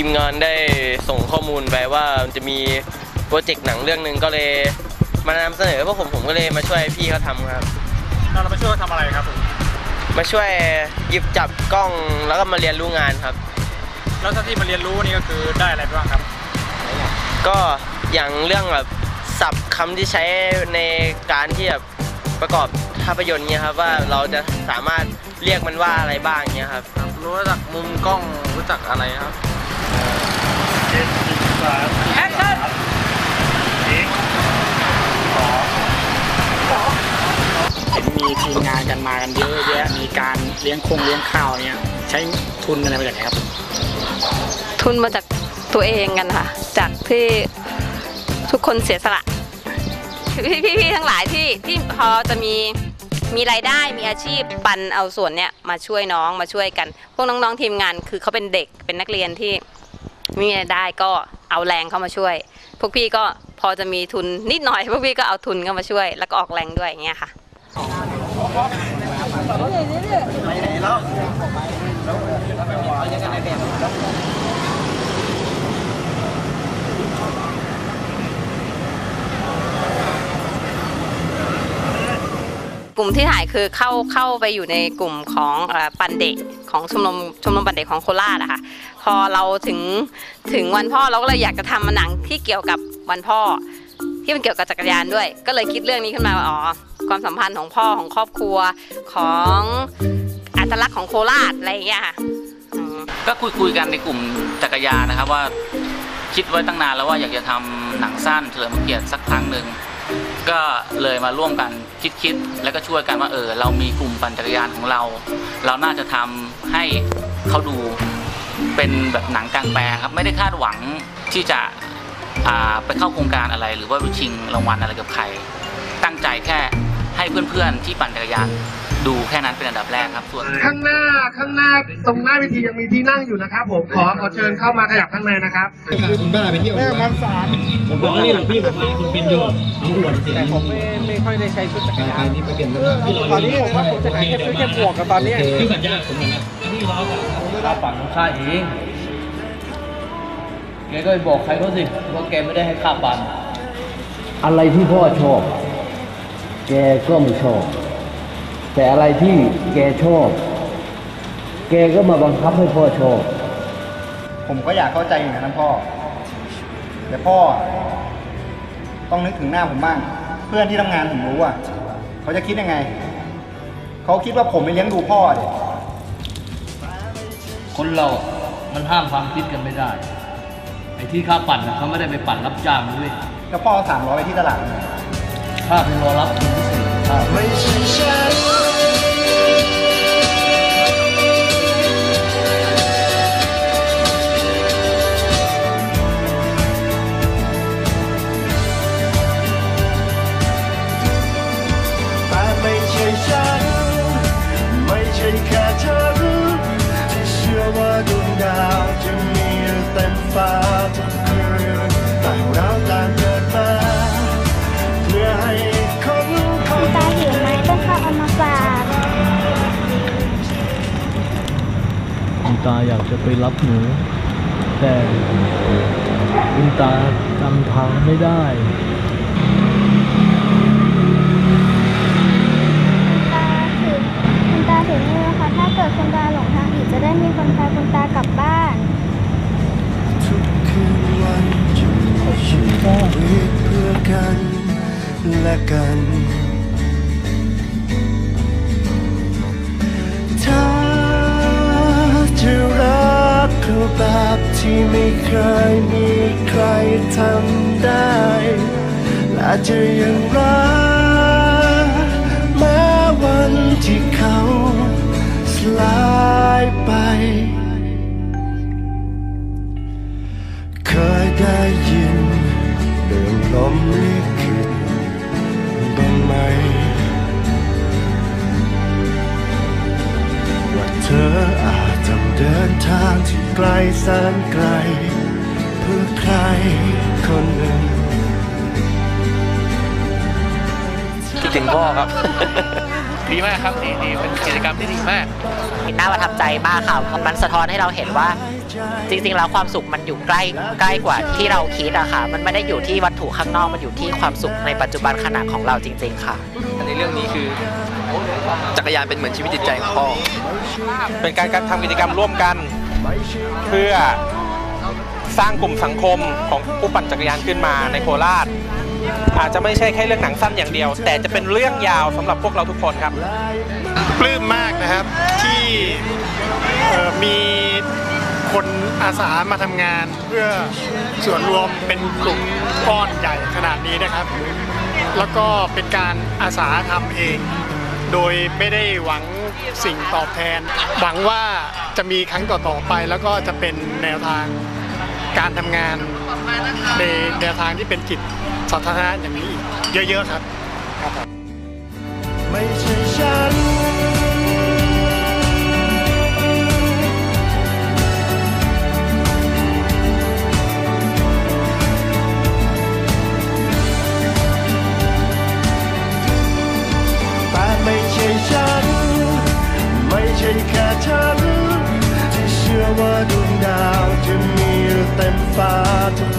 ทีมงานได้ส่งข้อมูลไปว่ามันจะมีโปรเจกต์หนังเรื่องหนึ่งก็เลยมานำเสนอพวกผมผมก็เลยมาช่วยพี่เขาทำครับ เราเราไปช่วยเขาทำอะไรครับผมมาช่วยหยิบจับกล้องแล้วก็มาเรียนรู้งานครับ แล้วถ้าที่มาเรียนรู้นี่ก็คือได้อะไรบ้างครับ ก็อย่างเรื่องแบบศัพท์คำที่ใช้ในการที่แบบประกอบภาพยนตร์เนี่ยครับว่าเราจะสามารถเรียกมันว่าอะไรบ้างเนี่ยครับ รู้จักมุมกล้องรู้จักอะไรครับ กันมากันเยอะแยะมีการเลี้ยงคงเลี้ยงข้าวเนี่ยใช้ทุนอะไรมาจากไหนครับ ทุนมาจากตัวเองกันค่ะ จากที่ทุกคนเสียสละพี่พี่พี่ทั้งหลายที่ที่พอจะมีมีรายได้มีอาชีพปันเอาส่วนเนี้ยมาช่วยน้องมาช่วยกัน พวกน้องๆทีมงานคือเขาเป็นเด็กเป็นนักเรียนที่ไม่มีรายได้ก็เอาแรงเข้ามาช่วย พวกพี่ก็พอจะมีทุนนิดหน่อยพวกพี่ก็เอาทุนเข้ามาช่วย แล้วก็ออกแรงด้วยอย่างเงี้ยค่ะ กลุ่มที่ถ่ายคือเข้าเข้าไปอยู่ในกลุ่มของเอ่อปันเด็กของชมรมชมรมปันเด็กของโคราชอะค่ะพอเราถึงถึงวันพ่อเราก็เลยอยากจะทำหนังที่เกี่ยวกับวันพ่อ ที่มันเกี่ยวกับจักรยานด้วย ก็เลยคิดเรื่องนี้ขึ้นมาว่าอ๋อ ความสัมพันธ์ของพ่อของครอบครัวของอัตลักษณ์ของโคราชอะไรอย่างเงี้ยค่ะอืมก็คุยคุยกันในกลุ่มจักรยานนะครับว่าคิดไว้ตั้งนานแล้วว่าอยากจะทำหนังสั้นเฉลิมพระเกียรติสักครั้งหนึ่งก็เลยมาร่วมกันคิดคิดแล้วก็ช่วยกันว่าเออเรามีกลุ่มปั่นจักรยานของเรา เราน่าจะทำให้เขาดูเป็นแบบหนังกลางแปลงครับไม่ได้คาดหวังที่จะอ่าไปเข้าโครงการอะไร หรือว่าไปชิงรางวัลอะไรกับใคร ตั้งใจแค่ เพื่อนๆที่ปั่นจักรยานดูแค่นั้นเป็นอันดับแรกครับ ส่วนข้างหน้าข้างหน้าตรงหน้าเวทียังมีที่นั่งอยู่นะครับ ผมขอขอเชิญเข้ามาขยับข้างในนะครับคุณบ้าไปเที่ยวแม่มันสารผมบอกนี่หลังพี่ผมมาคุณเป็นอยู่น้องหลวงเสียแต่ผมไม่ไม่ค่อยได้ใช้ชุดจักรยานนี่ไปเปลี่ยนตอนนี้ผมว่าผมจะขายแค่ชุดแค่หมวกกับตอนนี้พี่สัญญาผมนะนี่ล้อกับผมไม่รับฝังค่าเองแกก็ไปบอกใครเขาสิว่าแกไม่ได้ให้ค่าบันอะไรที่พ่อชอบ แกก็ไม่ชอบ แต่อะไรที่แกชอบ แกก็มาบังคับให้พ่อชอบ ผมก็อยากเข้าใจอย่างนั้นพ่อ แต่พ่อ ต้องนึกถึงหน้าผมบ้าง เพื่อนที่ทำงานผมรู้อะเขาจะคิดยังไง เขาคิดว่าผมไม่เลี้ยงดูพ่อเด็คนเรา มันห้ามความคิดกันไม่ได้ ไอ้ที่ข้าปั่นนะเขาไม่ได้ไปปั่นรับจ้างด้วยแล้วพ่อสามร้อยไปที่ตลาดข้า เป็นรอรับคนพิเศษข้าแต่ไม่ใช่ฉัน ไม่ใช่แค่ฉันที่เชื่อว่าดวงดาวจะมีเต็มฟ้า คุณตาอยากจะไปรับหนู แต่คุณตาจำทางไม่ได้ตาถึงคุณตาถึงนี่นะคะถ้าเกิดคุณตาหลงทางอีกจะได้มีคนพาคุณตากลับบ้านทุกคืนวันจะขอชีวิตเพื่อกันและกัน เคยมีใครทำได้ และจะยังรักแม้วันที่เขาสลายไป เคยได้ยินเรื่องลมลิขิตบ้างไหม ว่าเธออาจต้องเดินทางที่ไกลแสนไกล ถึงพ่อครับ ดีมากครับดีดีเป็นกิจกรรมที่ดีมากน่าประทับใจมากค่ะมันสะท้อนให้เราเห็นว่า จริงๆ แล้วความสุขมันอยู่ใกล้ใกล้กว่าที่เราคิดอะค่ะ มันไม่ได้อยู่ที่วัตถุข้างนอก มันอยู่ที่ความสุขในปัจจุบันขณะของเราจริง ๆ ค่ะ ในเรื่องนี้คือ จักรยานเป็นเหมือนชีวิตจิตใจของพ่อ เป็นการทำกิจกรรมร่วมกัน เพื่อสร้างกลุ่มสังคมของผู้ปั่นจักรยานขึ้นมาในโคราช อาจจะไม่ใช่แค่เรื่องหนังสั้นอย่างเดียว แต่จะเป็นเรื่องยาวสำหรับพวกเราทุกคนครับ ปลื้มมากนะครับที่เอ่อมีคนอาสามาทำงานเพื่อส่วนรวมเป็นกลุ่มก้อนใหญ่ขนาดนี้นะครับ แล้วก็เป็นการอาสาทำเอง โดยไม่ได้หวังสิ่งตอบแทน หวังว่าจะมีครั้งต่อๆไป แล้วก็จะเป็นแนวทางการทำงาน ในแนวทางที่เป็นจิตสาธารณะอย่างนี้อีกเยอะๆครับครับผมไม่ใช่ฉันแต่ไม่ใช่ฉัน ไม่ใช่แค่ฉัน ที่เชื่อว่าดวงดาวจะมีอยู่เต็มฟ้าทุก